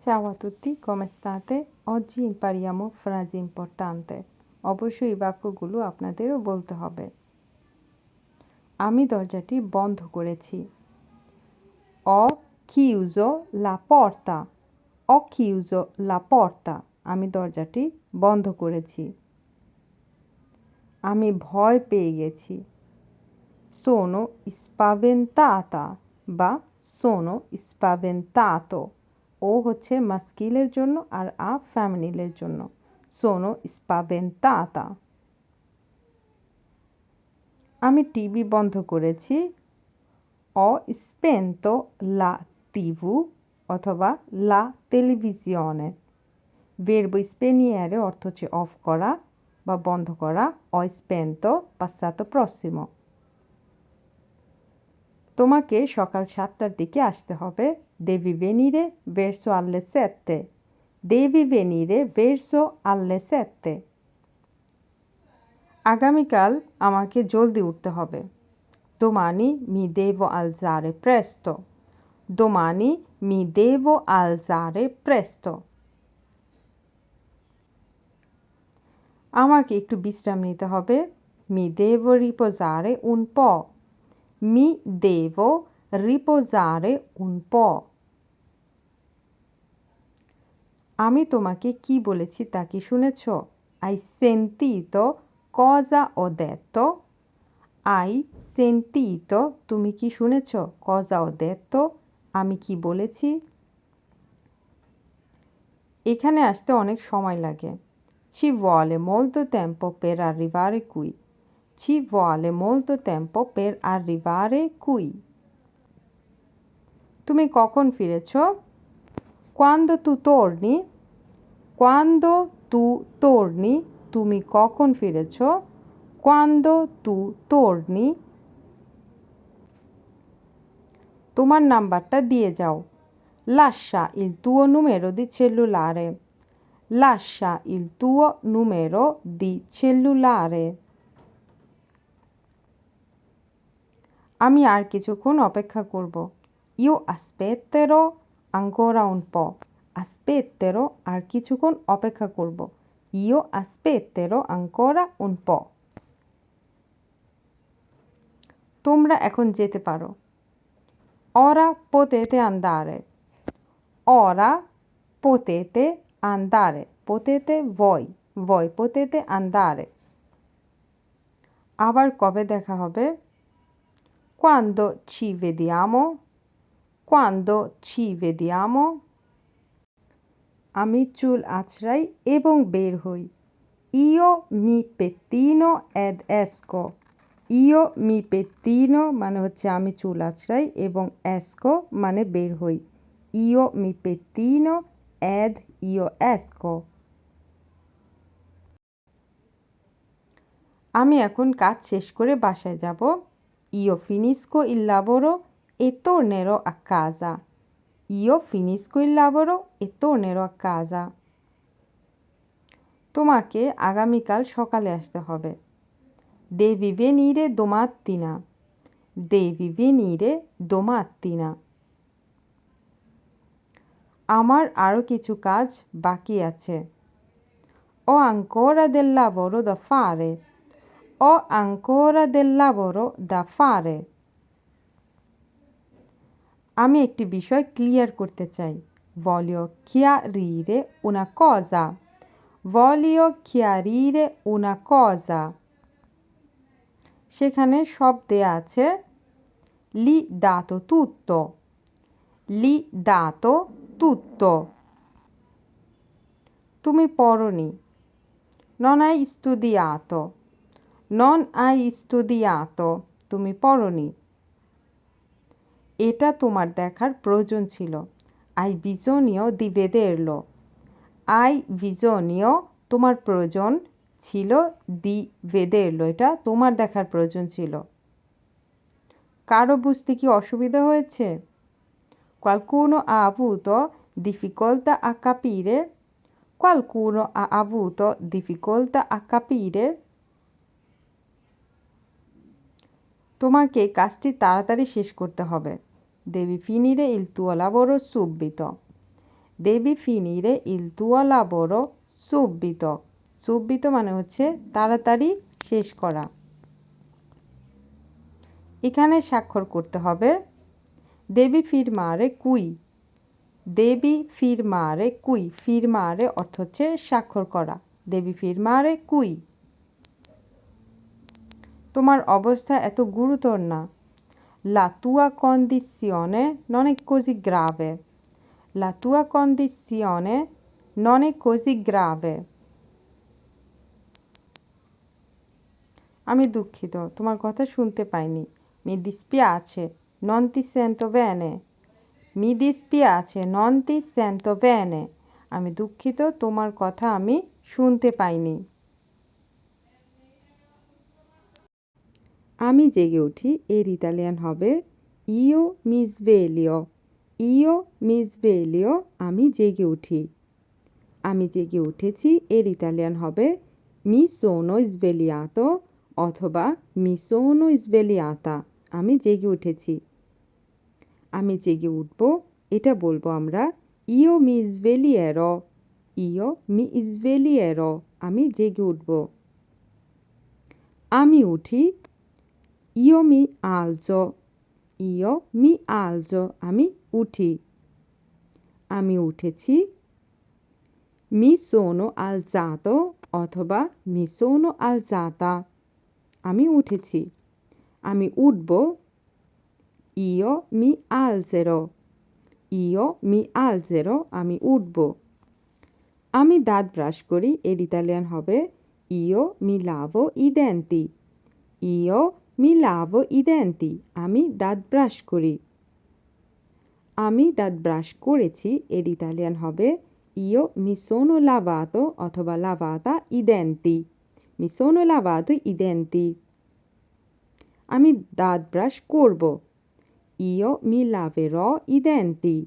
Ciao a tutti, come state? Oggi impariamo frasi importante. অবশ্যই বাক্যগুলো আপনাদেরও বলতে হবে আমি দরজাটি বন্ধ করেছি Ho chiuso la porta. Ho chiuso la porta. আমি দরজাটি বন্ধ করেছি আমি ভয় পেয়ে গেছি sono spaventata বা sono spaventato ও হচ্ছে মাস্কিলের জন্য আর আ ফ্যামিলির জন্য। সোনো স্পাবেন্তা আতা আমি টিভি বন্ধ করেছি। অ স্পেন্ত লা টিভু অথবা লা টেলিভিশনে ভেরব স্পেনিয়ারে অর্থ হচ্ছে অফ করা বা বন্ধ করা। অ পাশ্চাত্য প্রসিমা তোমাকে সকাল সাতটার দিকে আসতে হবে। দেবী বেনিরে বেরসো আল্লে স্যাত্তে দেবী বেনিরে বেরসো আল্লে স্যাত্তে আগামীকাল আমাকে জলদি উঠতে হবে। দোমানি মি দেব আল জারে প্রেস্ত দোমানি মি দেব আল জারে প্রেস্ত আমাকে একটু বিশ্রাম নিতে হবে। মি দেব রিপো জারে উন প। Mi devo riposare un po' আমি তোমাকে কি বলেছি তা কি শুনেছ hai sentito cosa ho detto hai sentito তুমি কি শুনেছ cosa ho detto আমি কি বলেছি এখানে আসতে অনেক সময় লাগে ci vuole molto tempo per arrivare qui ci vuole molto tempo per arrivare qui তুমি কখন ফিরেছ quando tu torni quando tu torni তুমি কখন ফিরেছ quando tu torni তোমার নাম্বারটা দিয়ে যাও lascia il tuo numero di cellulare lascia il tuo numero di cellulare আমি আর কিছুক্ষণ অপেক্ষা করব। ইউ আসবে তেরো আঙ্গোরা উন প। আসবে তেরো আর কিছুক্ষণ অপেক্ষা করব। ইউ আসবে তেরো আঙ্কোরা উন প। তোমরা এখন যেতে পারো। অরা পোতেতে আন্দারে। অরা পোতেতে আন্দারে। পোতেতে বই বই পোতেতে আন্দারে। আবার কবে দেখা হবে? Quando ci vediamo quando ci vediamo আমি চুল আঁচড়াই এবং বের হই io mi pettino ed esco io mi pettino মানে হচ্ছে আমি চুল আঁচড়াই এবং esco মানে বের হই io mi pettino ed io esco আমি এখন কাজ শেষ করে বাসায় যাব io finisco il lavoro e tornerò a casa io finisco il lavoro e tornerò a casa তোমাকে আগামীকাল সকালে আসতে হবে devi venire domattina devi venire domattina আমার আরও কিছু কাজ বাকি আছে ho ancora del lavoro da fare ho ancora del lavoro da fare আমি একটি বিষয় ক্লিয়ার করতে চাই voglio chiarire una cosa voglio chiarire una cosa সেখানে সব দেয়া আছে li dato tutto li dato tutto তুমি পড়নি non hai studiato নন আই স্টুডিয়াতো তুমি পড়নি এটা তোমার দেখার প্রয়োজন ছিল আই বিজনীয় দি বেদে এলো আই বিজনীয় তোমার প্রয়োজন ছিল দি বেদে এলো এটা তোমার দেখার প্রয়োজন ছিল কারও বুঝতে কি অসুবিধা হয়েছে কালকুন আবুত ডিফিকল্টা আকাপিরে কালকুন আবুত ডিফিকল্টা আকাপিরে তোমাকে কাজটি তাড়াতাড়ি শেষ করতে হবে। il tuo lavoro subito devi finire il tuo lavoro subito subito মানে হচ্ছে তাড়াতাড়ি শেষ করা। এখানে স্বাক্ষর করতে হবে, দেবী ফিরমারে কুই। দেবী ফিরমারে কুই। ফিরমারে অর্থ হচ্ছে স্বাক্ষর করা। দেবী ফিরমারে কুই। তোমার অবস্থা এত গুরুতর না La tua condizione non è così grave. La tua condizione non è così grave. আমি দুঃখিত তোমার কথা শুনতে পাইনি Mi dispiace, non ti sento bene. Mi dispiace, non ti sento bene. আমি দুঃখিত তোমার কথা আমি শুনতে পাইনি আমি জেগে উঠি, এর ইতালিয়ান হবে ইও মিসবেলিও ইও মিসবেলিও আমি জেগে উঠি। আমি জেগে উঠেছি, এর ইতালিয়ান হবে মি সোনো ইসবেলিয়াতো অথবা মি সোনো ইসবেলিয়াতা আমি জেগে উঠেছি। আমি জেগে উঠব, এটা বলব আমরা ইও মি ইসবেলিয়েরো ইও মি ইসবেলিয়েরো আমি জেগে উঠব। আমি উঠি Io mi alzo. Io mi alzo. আমি উঠি আমি উঠেছি mi sono alzato অথবা mi sono alzata আমি উঠেছি আমি উঠব io mi alzerò io mi alzerò আমি উঠব আমি দাঁত ব্রাশ করি এর ইতালিয়ান হবে io mi lavo i denti মি লাভো আমি দাঁত ব্রাশ করি। আমি দাঁত ব্রাশ করেছি, এর ইতালিয়ান হবে ইও মি সোনো লাভাতো অথবা লাভাতা ইদেন্তি। মি সোনো লাভাতো ইদেন্তি। আমি দাঁত ব্রাশ করব। ইও মি লাভের ইদেন্তি।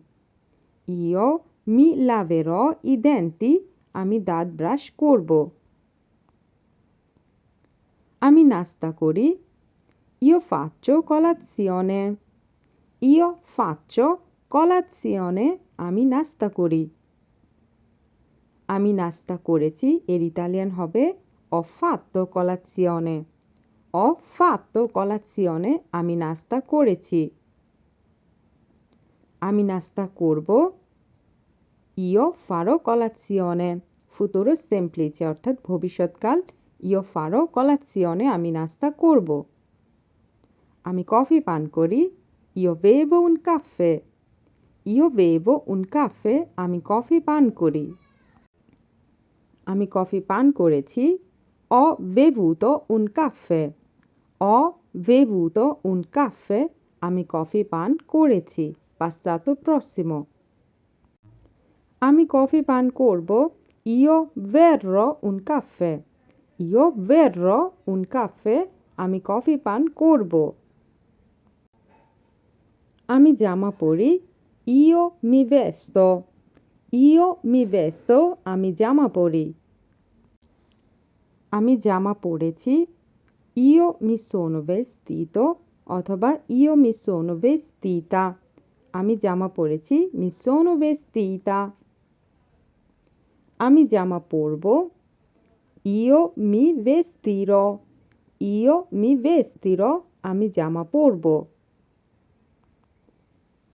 ইও মি লাভের ইদেন্তি, আমি দাঁত ব্রাশ করব। আমি নাস্তা করি Io faccio colazione. Io faccio colazione. আমি নাস্তা করি আমি নাস্তা করেছি এর ইতালিয়ান হবে ho fatto colazione. ho fatto colazione. আমি নাস্তা করেছি আমি নাস্তা করব io farò colazione. ফুতুরো সেমপ্লিচে অর্থাৎ ভবিষ্যৎকাল ইও ফারো কলাচিয়নে আমি নাস্তা করব আমি কফি পান করি ইও বেবো উন কাফে। ইও বেবো উন কাফে, আমি কফি পান করি। আমি কফি পান করেছি, অ বেবুতো উন কাফে। অ বেবুতো উন কাফে, আমি কফি পান করেছি। পাশ্চাত্য প্রসিমো। আমি কফি পান করব ইও verrò un caffè ইও verrò un caffè আমি কফি পান করব। আমি জামা পরি ইও মি vesto ইও মি vesto আমি জামা পরি। আমি জামা পরেছি ইও মি sono vestito অথবা ইও মি sono vestita আমি জামা পরেছি, মি sono vestita আমি জামা পরব ইও মি vestirò ইও মি vestirò আমি জামা পরব।